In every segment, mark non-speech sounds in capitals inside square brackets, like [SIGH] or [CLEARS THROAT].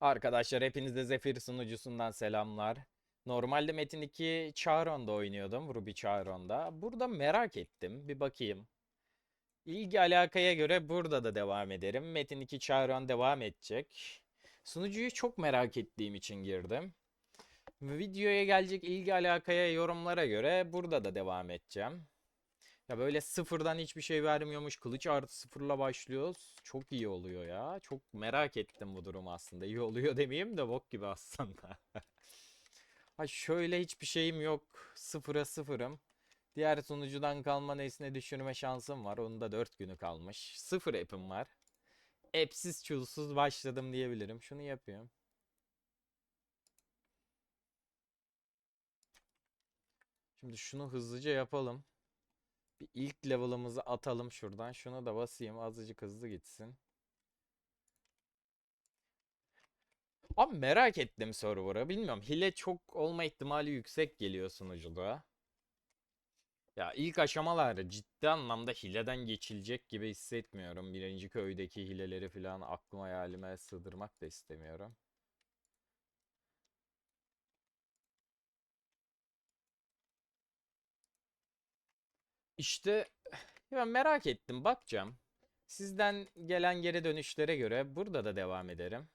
Arkadaşlar hepinize Zephyr sunucusundan selamlar. Normalde Metin 2 Charon'da oynuyordum. Ruby Charon'da. Burada merak ettim. Bir bakayım. İlgi alakaya göre burada da devam ederim. Metin 2 Charon devam edecek. Sunucuyu çok merak ettiğim için girdim. Videoya gelecek ilgi alakaya yorumlara göre burada da devam edeceğim. Ya böyle sıfırdan hiçbir şey vermiyormuş. Kılıç artı sıfırla başlıyoruz. Çok iyi oluyor ya. Çok merak ettim bu durumu aslında. İyi oluyor [LAUGHS] demeyeyim de bok gibi aslında. [LAUGHS] Ha şöyle hiçbir şeyim yok. Sıfıra sıfırım. Diğer sunucudan kalma nesne düşürme şansım var. Onun da 4 günü kalmış. Sıfır app'im var. App'siz çulsuz başladım diyebilirim. Şunu yapıyorum. Şimdi şunu hızlıca yapalım. Bir ilk level'ımızı atalım şuradan. Şunu da basayım. Azıcık hızlı gitsin. Abi merak ettim server'ı. Bilmiyorum. Hile çok olma ihtimali yüksek geliyor sunucuda. Ya ilk aşamalarda ciddi anlamda hileden geçilecek gibi hissetmiyorum. Birinci köydeki hileleri falan aklıma hayalime sığdırmak da istemiyorum. İşte ben merak ettim. Bakacağım. Sizden gelen geri dönüşlere göre burada da devam ederim.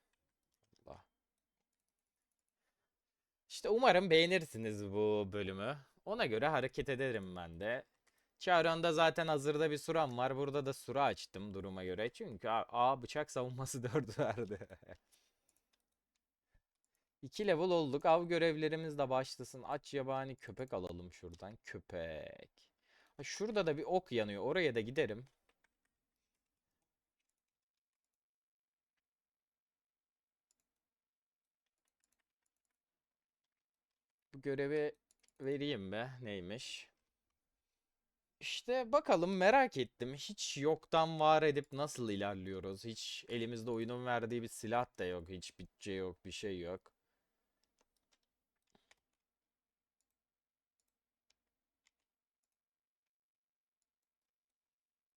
İşte umarım beğenirsiniz bu bölümü. Ona göre hareket ederim ben de. Çağrı'nda zaten hazırda bir suram var. Burada da sura açtım duruma göre. Çünkü A, A bıçak savunması [LAUGHS] 4 verdi. 2 level olduk. Av görevlerimiz de başlasın. Aç yabani köpek alalım şuradan. Köpek. Şurada da bir ok yanıyor. Oraya da giderim. Bu görevi vereyim be. Neymiş? İşte bakalım merak ettim. Hiç yoktan var edip nasıl ilerliyoruz? Hiç elimizde oyunun verdiği bir silah da yok. Hiç bütçe yok, bir şey yok.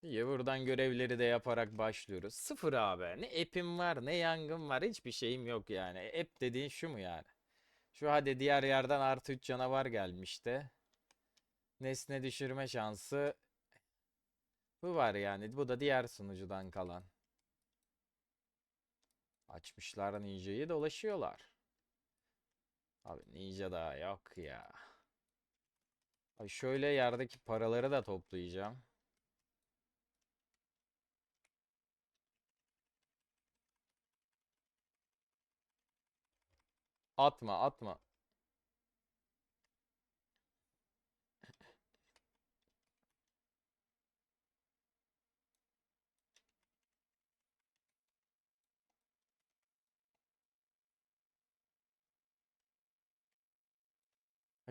İyi buradan görevleri de yaparak başlıyoruz. Sıfır abi. Ne app'im var, ne yangın var. Hiçbir şeyim yok yani. App dediğin şu mu yani? Şu hadi diğer yerden artı 3 canavar gelmişti. Nesne düşürme şansı bu var yani. Bu da diğer sunucudan kalan. Açmışlar Ninja'yı dolaşıyorlar. Abi Ninja daha yok ya. Ay şöyle yerdeki paraları da toplayacağım. Atma atma.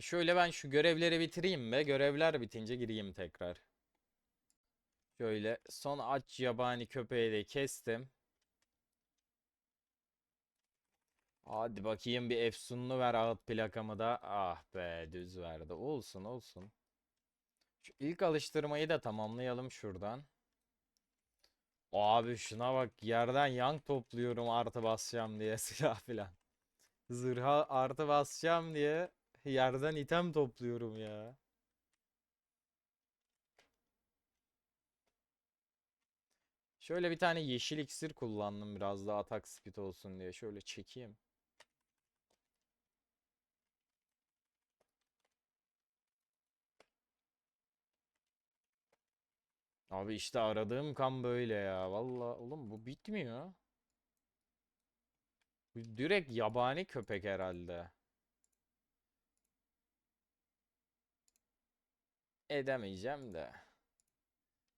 Şöyle ben şu görevleri bitireyim ve görevler bitince gireyim tekrar. Şöyle son aç yabani köpeği de kestim. Hadi bakayım bir efsunlu ver ağıt plakamı da. Ah be düz verdi. Olsun olsun. Şu ilk alıştırmayı da tamamlayalım şuradan. Abi şuna bak yerden yank topluyorum artı basacağım diye [LAUGHS] silah filan. Zırha artı basacağım diye yerden item topluyorum ya. Şöyle bir tane yeşil iksir kullandım biraz daha atak speed olsun diye. Şöyle çekeyim. Abi işte aradığım kan böyle ya. Vallahi oğlum bu bitmiyor. Bu direkt yabani köpek herhalde. Edemeyeceğim de.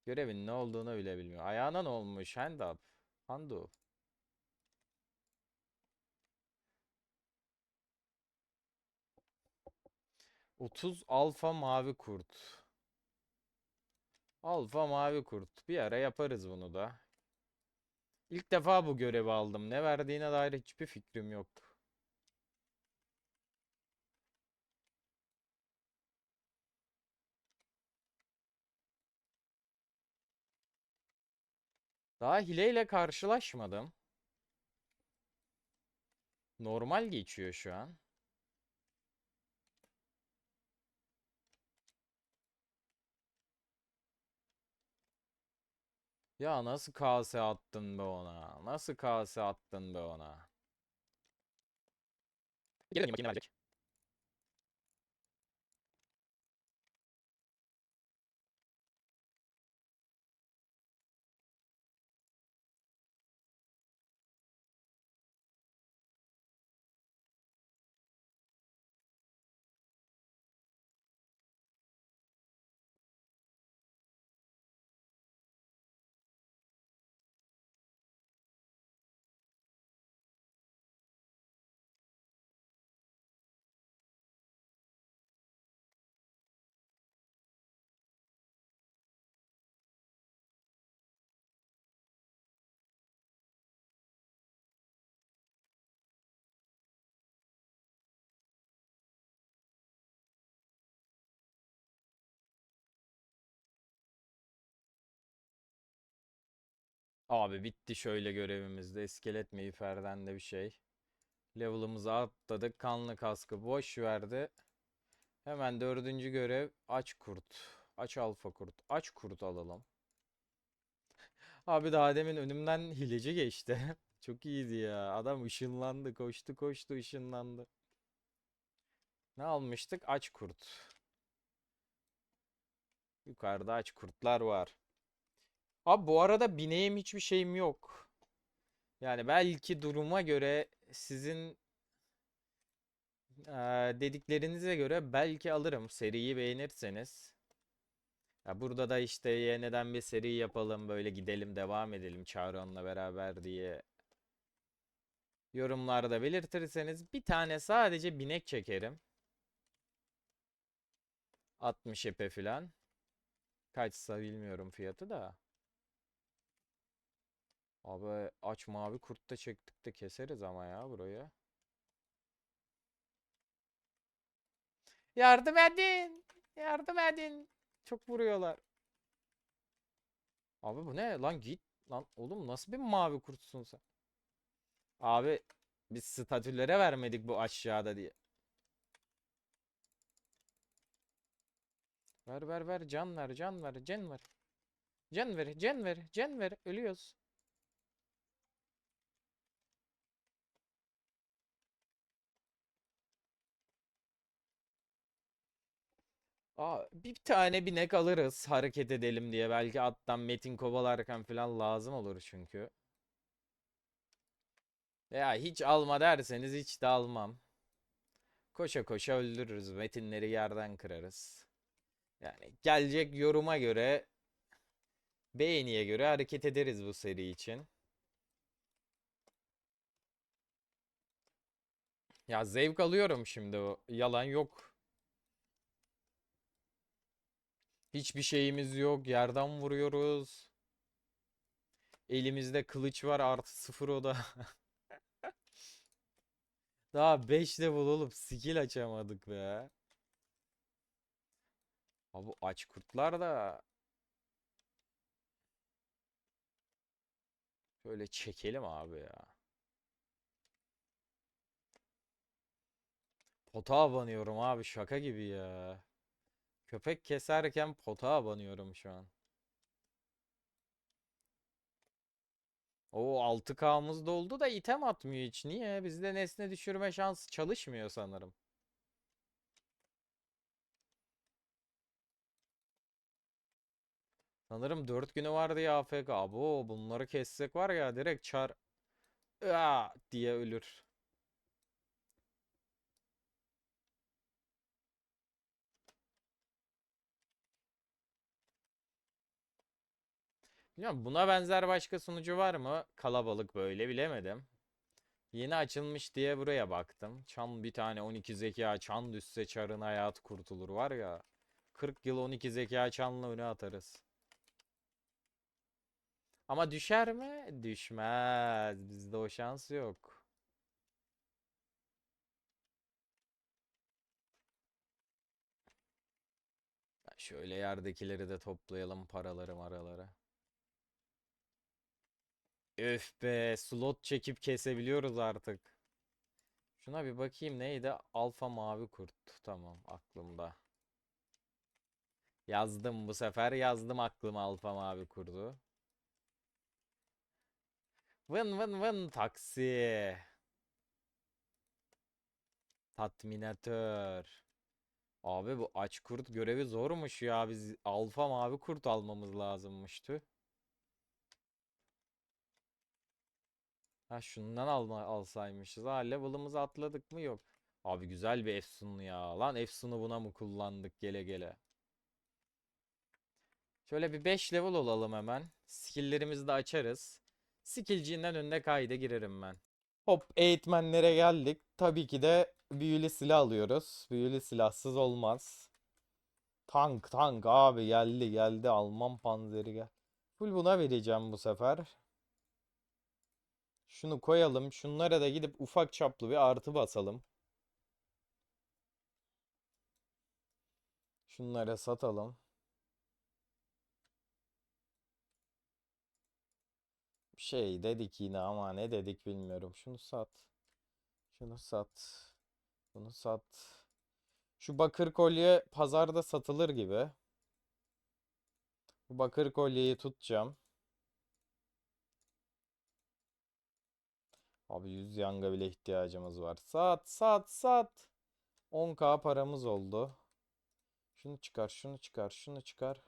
Görevin ne olduğunu bile bilmiyor. Ayağına ne olmuş? Hand up. Hand up. Otuz alfa mavi kurt. Alfa mavi kurt. Bir ara yaparız bunu da. İlk defa bu görevi aldım. Ne verdiğine dair hiçbir fikrim yok. Daha hileyle karşılaşmadım. Normal geçiyor şu an. Ya nasıl kase attın be ona? Nasıl kase attın be ona? Geri döneyim bakayım ne verecek. Abi bitti şöyle görevimizde. İskelet miğferden de bir şey. Level'ımızı atladık. Kanlı kaskı boş verdi. Hemen dördüncü görev aç kurt. Aç alfa kurt. Aç kurt alalım. [LAUGHS] Abi daha demin önümden hileci geçti. [LAUGHS] Çok iyiydi ya. Adam ışınlandı. Koştu koştu ışınlandı. Ne almıştık? Aç kurt. Yukarıda aç kurtlar var. Abi bu arada bineğim hiçbir şeyim yok. Yani belki duruma göre sizin eee, dediklerinize göre belki alırım. Seriyi beğenirseniz. Ya burada da işte yeniden bir seri yapalım böyle gidelim devam edelim Çağrı'nla beraber diye yorumlarda belirtirseniz bir tane sadece binek çekerim. 60 epe falan. Kaçsa bilmiyorum fiyatı da. Abi aç mavi kurt da çektik de keseriz ama ya burayı. Yardım edin. Yardım edin. Çok vuruyorlar. Abi bu ne? Lan git. Lan oğlum nasıl bir mavi kurtsun sen? Abi biz statülere vermedik bu aşağıda diye. Ver ver ver can ver can ver can ver. Can ver can ver can ver ölüyoruz. Aa, bir tane binek alırız hareket edelim diye. Belki attan metin kovalarken falan lazım olur çünkü. Ya hiç alma derseniz hiç de almam. Koşa koşa öldürürüz. Metinleri yerden kırarız. Yani gelecek yoruma göre, beğeniye göre hareket ederiz bu seri için. Ya zevk alıyorum şimdi. Yalan yok. Hiçbir şeyimiz yok. Yerden vuruyoruz. Elimizde kılıç var artı sıfır o da. [LAUGHS] Daha 5 level olup skill açamadık be. Abi aç kurtlar da şöyle çekelim abi ya. Pota abanıyorum abi şaka gibi ya. Köpek keserken pota abanıyorum şu an. O 6K'mız doldu da item atmıyor hiç. Niye? Bizde nesne düşürme şansı çalışmıyor sanırım. Sanırım 4 günü vardı ya AFK. Abo bunları kessek var ya direkt çar Aa! diye ölür. Bilmiyorum buna benzer başka sunucu var mı? Kalabalık böyle bilemedim. Yeni açılmış diye buraya baktım. Çan bir tane 12 zeka çan düşse çarın hayatı kurtulur var ya. 40 yıl 12 zeka çanla öne atarız. Ama düşer mi? Düşmez. Bizde o şans yok. Şöyle yerdekileri de toplayalım paraları maraları. Öf be slot çekip kesebiliyoruz artık. Şuna bir bakayım neydi? Alfa mavi kurt. Tamam aklımda. Yazdım bu sefer yazdım aklıma alfa mavi kurdu. Vın vın vın taksi. Tatminatör. Abi bu aç kurt görevi zormuş ya. Biz alfa mavi kurt almamız lazımmıştı. Ha şundan alma alsaymışız. Ha level'ımızı atladık mı? Yok. Abi güzel bir efsunlu ya. Lan efsunu buna mı kullandık gele gele. Şöyle bir 5 level olalım hemen. Skill'lerimizi de açarız. Skill'ciğinden önüne kayda girerim ben. Hop eğitmenlere geldik. Tabii ki de büyülü silah alıyoruz. Büyülü silahsız olmaz. Tank tank abi geldi geldi Alman panzeri gel. Full buna vereceğim bu sefer. Şunu koyalım. Şunlara da gidip ufak çaplı bir artı basalım. Şunları satalım. Şey dedik yine ama ne dedik bilmiyorum. Şunu sat. Şunu sat. Bunu sat. Şu bakır kolye pazarda satılır gibi. Bu bakır kolyeyi tutacağım. Abi 100 yanga bile ihtiyacımız var. Sat sat sat. 10k paramız oldu. Şunu çıkar, şunu çıkar, şunu çıkar.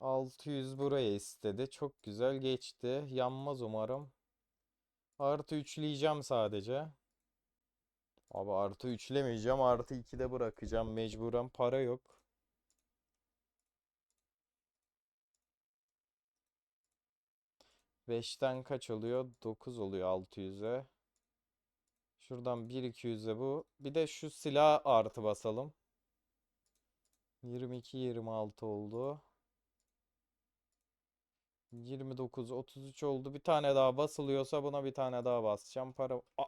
600 buraya istedi. Çok güzel geçti. Yanmaz umarım. Artı üçleyeceğim sadece. Abi artı üçlemeyeceğim. Artı 2'de bırakacağım. Mecburen para yok. Beşten kaç oluyor? 9 oluyor 600'e. Şuradan 1 200'e bu. Bir de şu silah artı basalım. 22 26 oldu. 29 33 oldu. Bir tane daha basılıyorsa buna bir tane daha basacağım. Para A-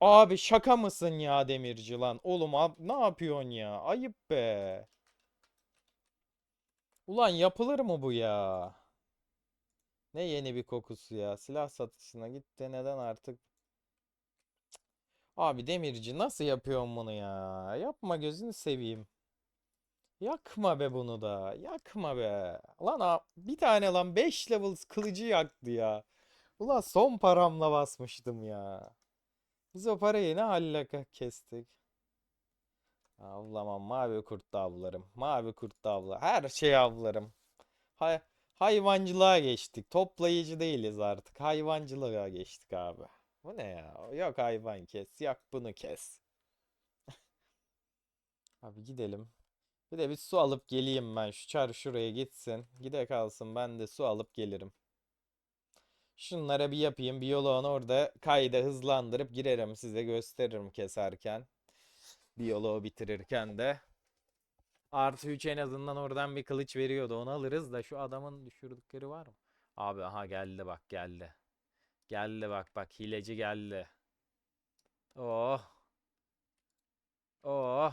Abi şaka mısın ya demirci lan? Oğlum ab- ne yapıyorsun ya? Ayıp be. Ulan yapılır mı bu ya? Ne yeni bir kokusu ya. Silah satışına git de neden artık? Abi demirci nasıl yapıyorsun bunu ya? Yapma gözünü seveyim. Yakma be bunu da. Yakma be. Lan a- bir tane lan 5 level kılıcı yaktı ya. Ulan son paramla basmıştım ya. Biz o parayı ne hallaka kestik. Avlamam mavi kurt da avlarım. Mavi kurt da avla. Her şeyi avlarım. Hay hayvancılığa geçtik. Toplayıcı değiliz artık. Hayvancılığa geçtik abi. Bu ne ya? Yok hayvan kes. Yok bunu kes. [LAUGHS] Abi gidelim. Bir de bir su alıp geleyim ben. Şu çar şuraya gitsin. Gide kalsın ben de su alıp gelirim. Şunlara bir yapayım. Biyoloğunu orada kayda hızlandırıp girerim. Size gösteririm keserken. Biyoloğu bitirirken de. Artı 3 en azından oradan bir kılıç veriyordu. Onu alırız da şu adamın düşürdükleri var mı? Abi aha geldi bak geldi. Geldi bak bak hileci geldi. Oh. Oh.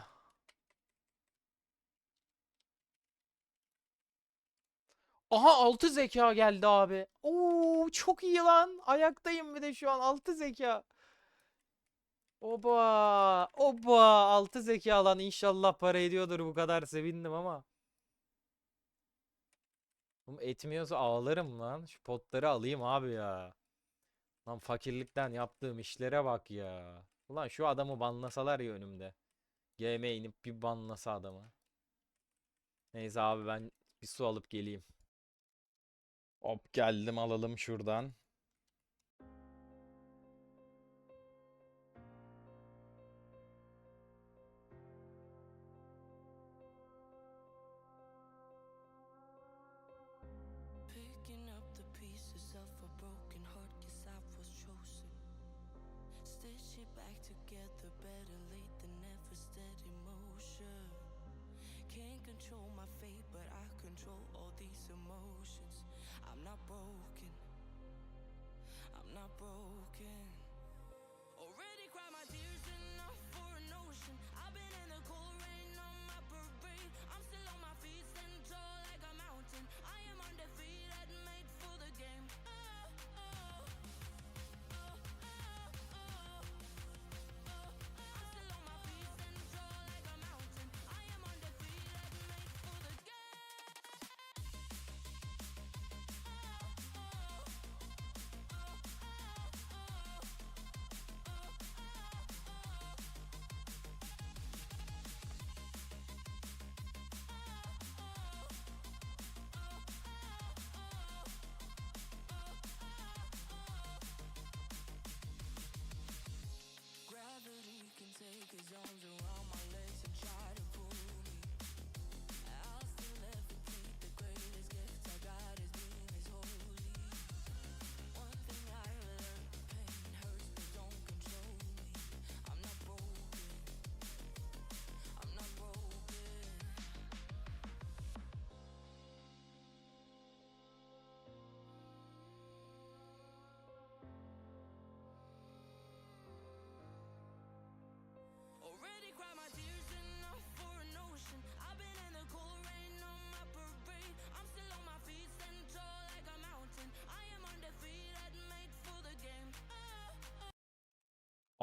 Aha 6 zeka geldi abi. Oo çok iyi lan. Ayaktayım bir de şu an 6 zeka. Oba! Oba! 6 zeka lan inşallah para ediyordur bu kadar sevindim ama. Oğlum etmiyorsa ağlarım lan. Şu potları alayım abi ya. Lan fakirlikten yaptığım işlere bak ya. Ulan şu adamı banlasalar ya önümde. GM inip bir banlasa adamı. Neyse abi ben bir su alıp geleyim. Hop geldim alalım şuradan.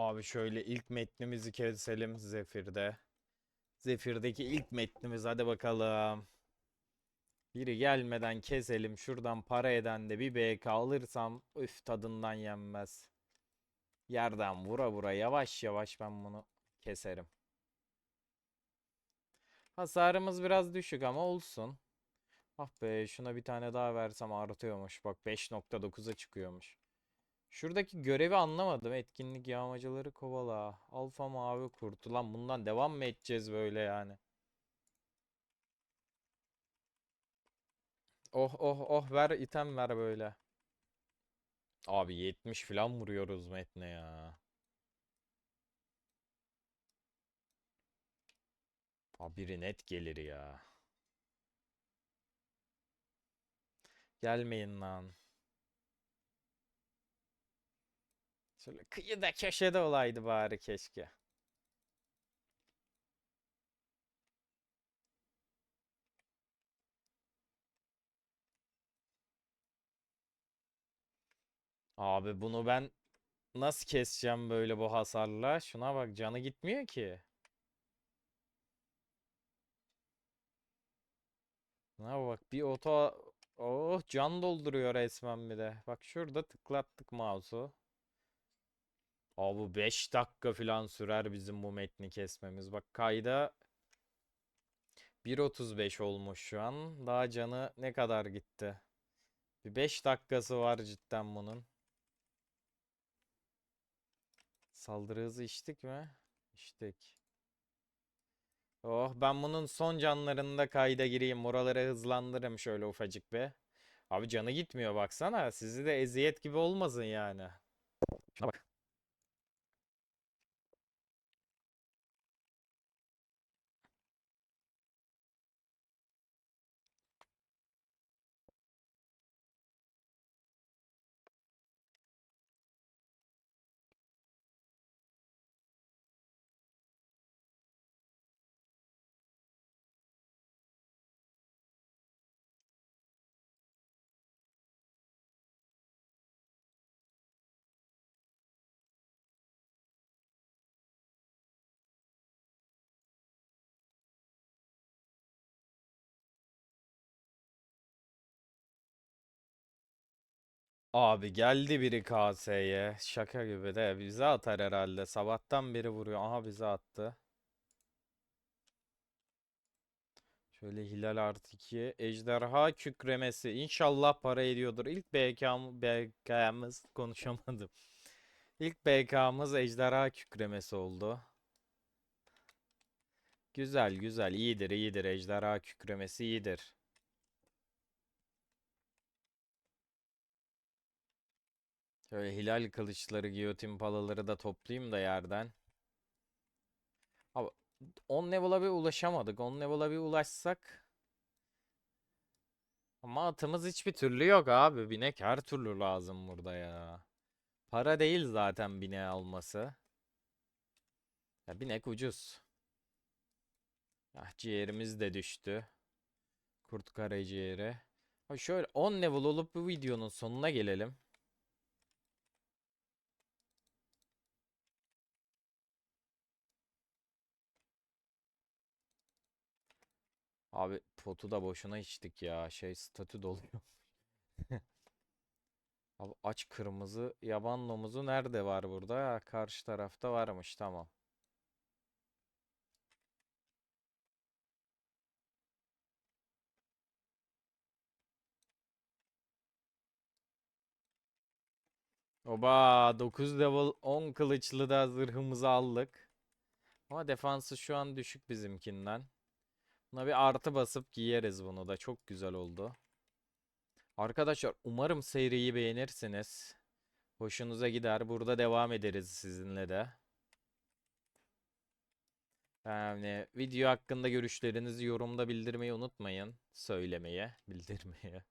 Abi şöyle ilk metnimizi keselim Zefir'de. Zefir'deki ilk metnimiz hadi bakalım. Biri gelmeden keselim. Şuradan para eden de bir BK alırsam üf tadından yenmez. Yerden vura vura yavaş yavaş ben bunu keserim. Hasarımız biraz düşük ama olsun. Ah be şuna bir tane daha versem artıyormuş. Bak 5.9'a çıkıyormuş. Şuradaki görevi anlamadım. Etkinlik yağmacıları kovala. Alfa mavi kurtu. Lan bundan devam mı edeceğiz böyle yani? Oh oh oh ver item ver böyle. Abi 70 falan vuruyoruz metne ya. Abi net gelir ya. Gelmeyin lan. Şöyle kıyıda köşede olaydı bari keşke. Abi bunu ben nasıl keseceğim böyle bu hasarla? Şuna bak canı gitmiyor ki. Şuna bak bir oto oh can dolduruyor resmen bir de. Bak şurada tıklattık mouse'u. Abi 5 dakika falan sürer bizim bu metni kesmemiz. Bak kayda 1.35 olmuş şu an. Daha canı ne kadar gitti? Bir 5 dakikası var cidden bunun. Saldırı hızı içtik mi? İçtik. Oh ben bunun son canlarında kayda gireyim. Oraları hızlandırırım şöyle ufacık bir. Abi canı gitmiyor baksana. Sizi de eziyet gibi olmasın yani. Şuna bak. Abi geldi biri KS'ye. Şaka gibi de bize atar herhalde. Sabahtan beri vuruyor. Aha bize attı. Şöyle Hilal artı 2. Ejderha kükremesi. İnşallah para ediyordur. İlk BK'm, BK'mız [LAUGHS] konuşamadım. İlk BK'mız ejderha kükremesi oldu. Güzel güzel iyidir iyidir ejderha kükremesi iyidir. Şöyle hilal kılıçları, giyotin palaları da toplayayım da yerden. Abi 10 level'a bir ulaşamadık. 10 level'a bir ulaşsak. Ama atımız hiçbir türlü yok abi. Binek her türlü lazım burada ya. Para değil zaten bineği alması. Ya binek ucuz. Ah ciğerimiz de düştü. Kurt karaciğeri. Ha şöyle 10 level olup bu videonun sonuna gelelim. Abi potu da boşuna içtik ya. Şey statü [LAUGHS] doluyor. Abi aç kırmızı yaban domuzu nerede var burada? Ha, karşı tarafta varmış tamam. Oba 9 level 10 kılıçlı da zırhımızı aldık. Ama defansı şu an düşük bizimkinden. Buna bir artı basıp giyeriz bunu da. Çok güzel oldu. Arkadaşlar umarım seriyi beğenirsiniz. Hoşunuza gider. Burada devam ederiz sizinle de. Yani video hakkında görüşlerinizi yorumda bildirmeyi unutmayın. Söylemeye, [LAUGHS] bildirmeye.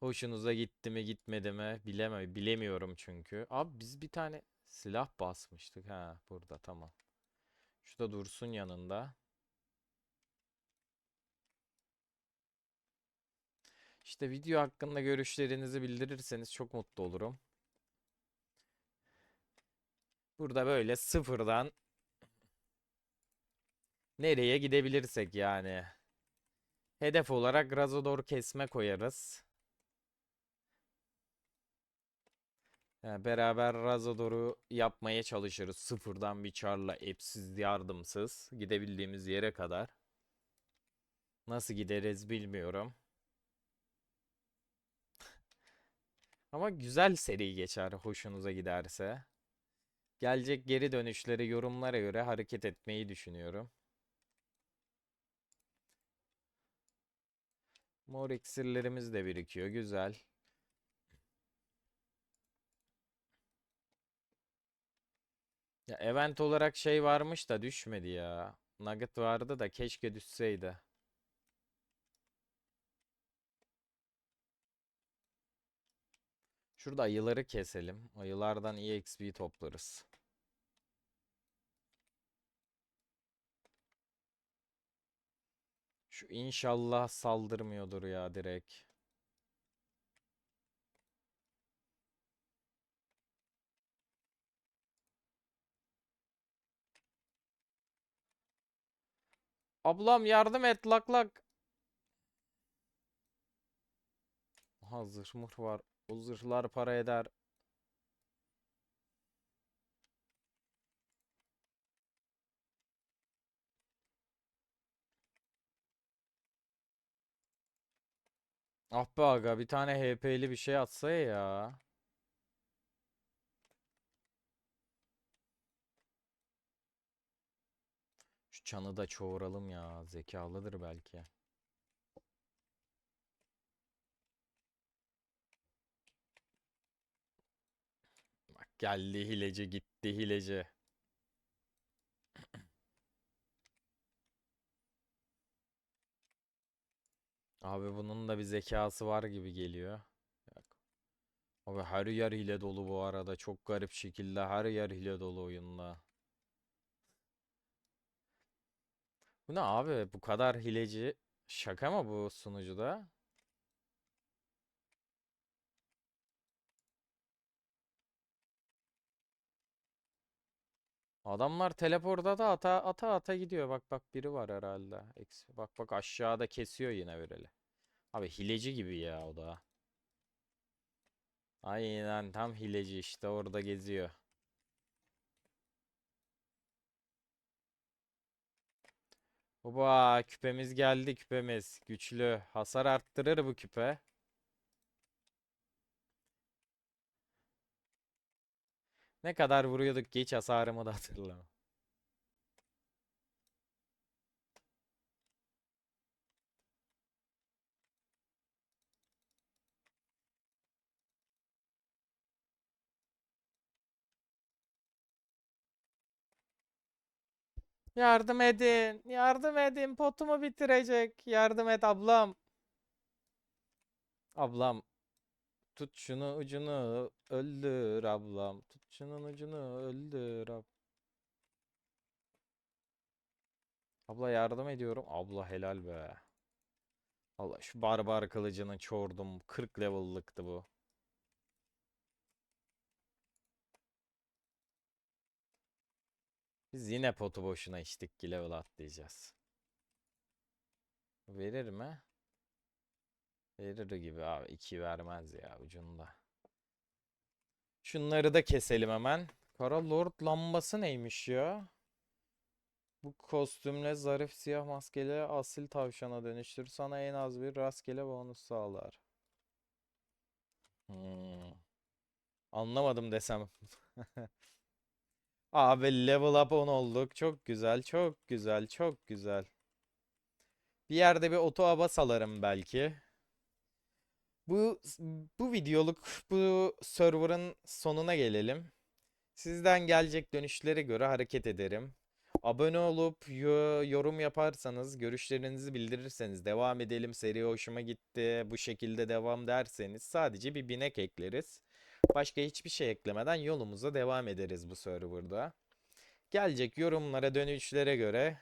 Hoşunuza gitti mi gitmedi mi bileme bilemiyorum çünkü. Abi biz bir tane silah basmıştık ha burada tamam. Şu da dursun yanında. İşte video hakkında görüşlerinizi bildirirseniz çok mutlu olurum. Burada böyle sıfırdan nereye gidebilirsek yani. Hedef olarak Razodor kesme koyarız. Yani beraber Razodor'u yapmaya çalışırız. Sıfırdan bir çarla, epsiz, yardımsız. Gidebildiğimiz yere kadar. Nasıl gideriz bilmiyorum. [LAUGHS] Ama güzel seri geçer hoşunuza giderse. Gelecek geri dönüşleri yorumlara göre hareket etmeyi düşünüyorum. Mor iksirlerimiz de birikiyor. Güzel. Ya event olarak şey varmış da düşmedi ya. Nugget vardı da keşke düşseydi. Şurada ayıları keselim. Ayılardan iyi toplarız. Şu inşallah saldırmıyordur ya direkt. Ablam yardım et lak lak. Aha zırh mırh var. O zırhlar para eder. Ah be aga bir tane HP'li bir şey atsa ya. Şu çanı da çoğuralım ya. Zekalıdır belki. Bak geldi hileci gitti hileci. [CLEARS THROAT] Abi bunun da bir zekası var gibi geliyor. Abi her yer hile dolu bu arada. Çok garip şekilde her yer hile dolu oyunda. Bu ne abi? Bu kadar hileci. Şaka mı bu sunucuda? Adamlar teleporda da ata ata ata gidiyor. Bak bak biri var herhalde. Eksi. Bak bak aşağıda kesiyor yine birili. Abi hileci gibi ya o da. Aynen tam hileci işte orada geziyor. Baba küpemiz geldi küpemiz. Güçlü. Hasar arttırır bu küpe. Ne kadar vuruyorduk ki hiç hasarımı da hatırlamam. Yardım edin. Yardım edin. Potumu bitirecek. Yardım et ablam. Ablam. Tut şunu ucunu öldür ablam. Tut şunun ucunu öldür ab. Abla yardım ediyorum. Abla helal be. Allah şu barbar kılıcını çoğurdum. 40 level'lıktı bu. Biz yine potu boşuna içtik ki level atlayacağız. Verir mi? Verir gibi abi. 2 vermez ya ucunda. Şunları da keselim hemen. Kara Lord lambası neymiş ya? Bu kostümle zarif siyah maskeli asil tavşana dönüştür. Sana en az bir rastgele bonus sağlar. Hmm. Anlamadım desem. [LAUGHS] Abi level up 10 olduk. Çok güzel, çok güzel, çok güzel. Bir yerde bir oto aba salarım belki. Bu bu videoluk bu server'ın sonuna gelelim. Sizden gelecek dönüşlere göre hareket ederim. Abone olup yo- yorum yaparsanız, görüşlerinizi bildirirseniz, devam edelim seri hoşuma gitti, bu şekilde devam derseniz sadece bir binek ekleriz. Başka hiçbir şey eklemeden yolumuza devam ederiz bu serverda. Gelecek yorumlara, dönüşlere göre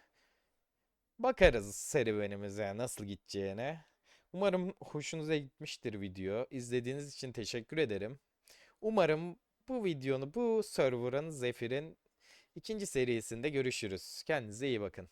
bakarız serüvenimize nasıl gideceğine. Umarım hoşunuza gitmiştir video. İzlediğiniz için teşekkür ederim. Umarım bu videonun, bu server'ın, Zephyr'in ikinci serisinde görüşürüz. Kendinize iyi bakın.